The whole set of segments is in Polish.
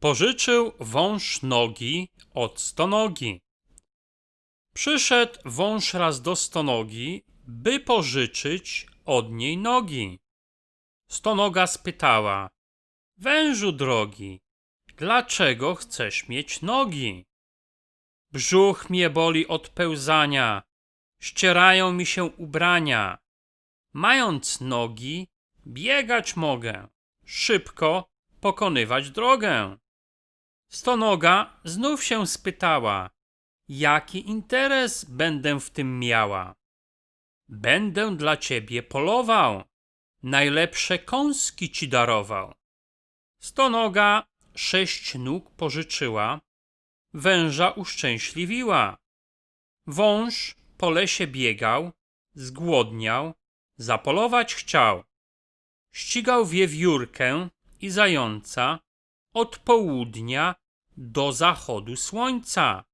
Pożyczył wąż nogi od stonogi. Przyszedł wąż raz do stonogi, by pożyczyć od niej nogi. Stonoga spytała: Wężu drogi, dlaczego chcesz mieć nogi? Brzuch mnie boli od pełzania, ścierają mi się ubrania. Mając nogi, biegać mogę, szybko pokonywać drogę. Stonoga znów się spytała, jaki interes będę w tym miała. Będę dla ciebie polował, najlepsze kąski ci darował. Stonoga sześć nóg pożyczyła, węża uszczęśliwiła. Wąż po lesie biegał, zgłodniał, zapolować chciał. Ścigał wiewiórkę i zająca od południa do zachodu słońca.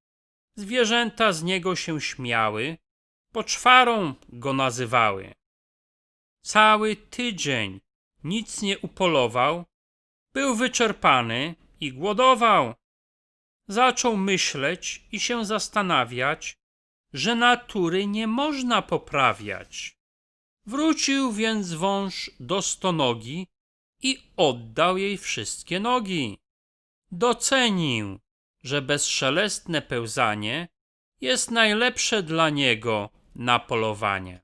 Zwierzęta z niego się śmiały, poczwarą go nazywały. Cały tydzień nic nie upolował, był wyczerpany i głodował. Zaczął myśleć i się zastanawiać, że natury nie można poprawiać. Wrócił więc wąż do stonogi i oddał jej wszystkie nogi. Docenił, że bezszelestne pełzanie jest najlepsze dla niego na polowanie.